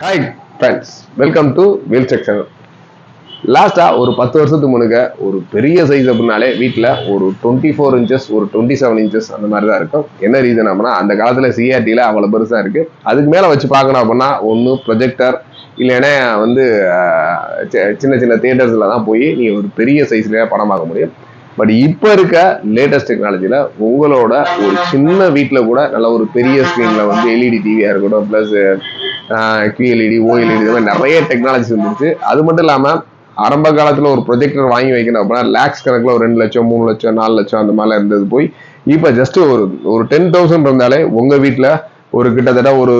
Hi friends welcome to wheel section லாஸ்ட்டாக ஒரு பத்து வருஷத்துக்கு முன்னுக்க ஒரு பெரிய சைஸ் அப்படின்னாலே வீட்டில் ஒரு டுவெண்ட்டி ஃபோர் இன்ச்சஸ் ஒரு டுவெண்ட்டி செவன் இன்ச்சஸ் அந்த மாதிரி தான் இருக்கும். என்ன ரீசன் அப்படின்னா அந்த காலத்தில் சிஆர்டியில் அவ்வளோ பெருசாக இருக்குது அதுக்கு மேலே வச்சு பார்க்கணும் அப்படின்னா ஒன்று ப்ரொஜெக்டர் இல்லைன்னா வந்து சின்ன சின்ன தியேட்டர்ஸில் தான் போய் நீ ஒரு பெரிய சைஸ்லேயே படம் பார்க்க முடியும். பட் இப்போ இருக்க லேட்டஸ்ட் டெக்னாலஜியில் உங்களோட ஒரு சின்ன வீட்டில் கூட நல்ல ஒரு பெரிய ஸ்க்ரீனில் வந்து எல்இடி டிவியாக இருக்கட்டும் ப்ளஸ் கியூஎல்இடி ஓஎல்இடி இது மாதிரி நிறைய டெக்னாலஜிஸ் வந்துருச்சு. அது மட்டும் இல்லாமல் ஆரம்ப காலத்தில் ஒரு ப்ரொஜெக்டர் வாங்கி வைக்கணும் அப்படின்னா லேக்ஸ் கணக்கில் ஒரு ரெண்டு லட்சம் மூணு லட்சம் நாலு லட்சம் அந்த மாதிரிலாம் இருந்தது போய் இப்போ ஜஸ்ட் ஒரு ஒரு டென் தௌசண்ட் இருந்தாலே உங்கள் வீட்டில் ஒரு கிட்டத்தட்ட ஒரு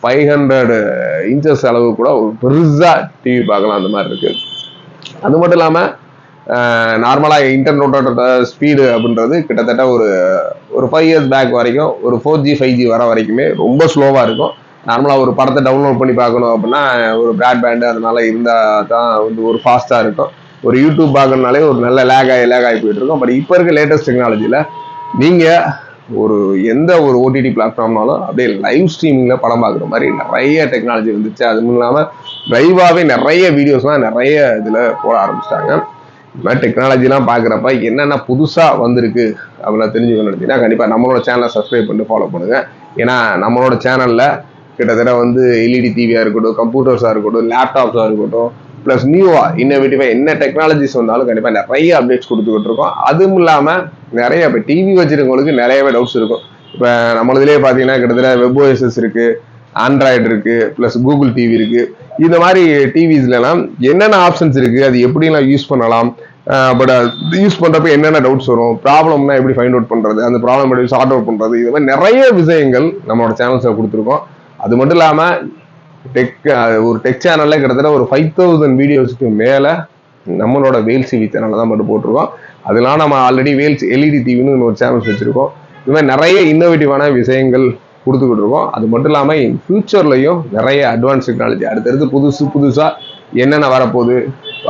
ஃபைவ் ஹண்ட்ரட் இன்ச்சஸ் அளவு கூட ஒரு பெருசாக டிவி பார்க்கலாம் அந்த மாதிரி இருக்குது அது மட்டும் இல்லாமல் நார்மலாக இன்டர்நெட்டோட ஸ்பீடு அப்படின்றது கிட்டத்தட்ட ஒரு ஒரு ஃபைவ் இயர்ஸ் பேக் வரைக்கும் ஒரு ஃபோர் ஜி ஃபைவ் ஜி வர வரைக்குமே ரொம்ப ஸ்லோவாக இருக்கும். நார்மலாக ஒரு படத்தை டவுன்லோட் பண்ணி பார்க்கணும் அப்படின்னா ஒரு ப்ராட்பேண்டு அதனால இருந்தால் தான் வந்து ஒரு ஃபாஸ்ட்டாக இருக்கும். ஒரு யூடியூப் பார்க்கணுனாலே ஒரு நல்ல லேக் ஆகி லேக் ஆகி போயிட்டு இருக்கும். பட் இப்போ இருக்க லேட்டஸ்ட் டெக்னாலஜியில் நீங்கள் ஒரு எந்த ஒரு ஓடிடி பிளாட்ஃபார்ம்னாலும் அப்படியே லைவ் ஸ்ட்ரீமிங்கில் படம் பார்க்குற மாதிரி நிறைய டெக்னாலஜி வந்துச்சு. அதுவும் இல்லாமல் லைவாகவே நிறைய வீடியோஸ்லாம் நிறைய இதில் போட ஆரம்பிச்சிட்டாங்க. இந்த மாதிரி டெக்னாலஜிலாம் பார்க்குறப்ப என்னென்ன புதுசாக வந்திருக்கு அப்படின்னா தெரிஞ்சுக்கணும் நினச்சிங்கன்னா கண்டிப்பாக நம்மளோட சேனலை சப்ஸ்கிரைப் பண்ணி ஃபாலோ பண்ணுங்கள் ஏன்னா நம்மளோட சேனலில் கிட்டத்தட்ட வந்து எல்இடி டிவியாக இருக்கட்டும் கம்ப்யூட்டர்ஸாக இருக்கட்டும் லேப்டாப்ஸாக இருக்கட்டும் ப்ளஸ் நியூவாக இன்னோவேட்டிவாக என்ன டெக்னாலஜிஸ் வந்தாலும் கண்டிப்பாக நிறைய அப்டேட்ஸ் கொடுத்துக்கிட்டு இருக்கோம். அதுவும் இல்லாமல் நிறைய இப்போ டிவி வச்சிருக்கவங்களுக்கு நிறையவே டவுட்ஸ் இருக்கும். இப்போ நம்மளதுலேயே பார்த்தீங்கன்னா கிட்டத்தட்ட வெப் ஓஎஸ்எஸ் இருக்குது ஆண்ட்ராய்டு இருக்குது ப்ளஸ் கூகுள் டிவி இருக்குது இந்த மாதிரி டிவிஸ்லாம் என்னென்ன ஆப்ஷன்ஸ் இருக்குது அது எப்படிலாம் யூஸ் பண்ணலாம் பட் யூஸ் பண்ணுறப்ப என்னென்ன டவுட்ஸ் வரும் ப்ராப்ளம்னா எப்படி ஃபைண்ட் அவுட் பண்ணுறது அந்த ப்ராப்ளம் எப்படி சார்ட் அவுட் பண்ணுறது இது மாதிரி நிறைய விஷயங்கள் நம்மளோட சேனல்ஸில் கொடுத்துருக்கோம். அது மட்டும் இல்லாமல் டெக் ஒரு டெக் சேனலில் கிட்டத்தட்ட ஒரு ஃபைவ் தௌசண்ட் வீடியோஸ்க்கு மேலே நம்மளோட வேல் சிவி சேனலில் தான் மட்டும் போட்டிருக்கோம். அதெல்லாம் நம்ம ஆல்ரெடி வேல்ஸ் எல்இடி டிவின்னு ஒரு சேனல்ஸ் வச்சுருக்கோம். இது மாதிரி நிறைய இன்னோவேட்டிவான விஷயங்கள் கொடுத்துக்கிட்டு இருக்கோம் அது மட்டும் இல்லாமல் இன் ஃப்யூச்சர்லையும் நிறைய அட்வான்ஸ் டெக்னாலஜி அடுத்தடுத்து புதுசு புதுசாக என்னென்ன வரப்போகுது?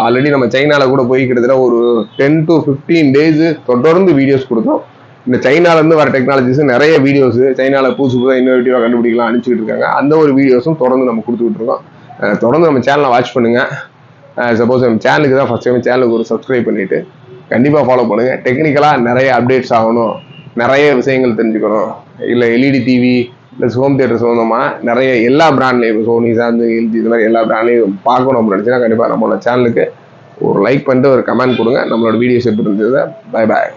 ஆல்ரெடி நம்ம சைனால கூட போய் கிட்டத்தட்ட ஒரு டென் டு ஃபிஃப்டீன் டேஸ் தொடர்ந்து வீடியோஸ் கொடுத்தோம். இந்த சைனால இருந்து வர டெக்னாலஜிஸ் நிறைய வீடியோஸ் சைனால புதுசு புதுசாக இன்னோவேட்டிவாக கண்டுபிடிக்கலாம் அனுப்பிச்சிட்டு இருக்காங்க அந்த ஒரு வீடியோஸும் தொடர்ந்து நம்ம கொடுத்துக்கிட்டு இருக்கோம் தொடர்ந்து நம்ம சேனலை வாட்ச் பண்ணுங்க. சப்போஸ் நம்ம சேனலுக்கு தான் ஃபர்ஸ்ட் டைம் சேனலுக்கு ஒரு சப்ஸ்கிரைப் பண்ணிட்டு கண்டிப்பாக ஃபாலோ பண்ணுங்க. டெக்னிக்கலாக நிறைய அப்டேட்ஸ் ஆகணும். நிறைய விஷயங்கள் தெரிஞ்சுக்கணும். இல்லை LED TV plus home theatre சம்மந்தமாக நிறைய எல்லா பிராண்ட்லேயும் சோனி சார்ந்து எல்ஜி இது மாதிரி எல்லா பிராண்ட்லேயும் பார்க்கணும் அப்படின்னு நினச்சினா கண்டிப்பாக நம்மளோட சேனலுக்கு ஒரு லைக் பண்ணிட்டு ஒரு கமெண்ட் கொடுங்க. நம்மளோட வீடியோஸ் எப்படி இருந்தது பை பாய்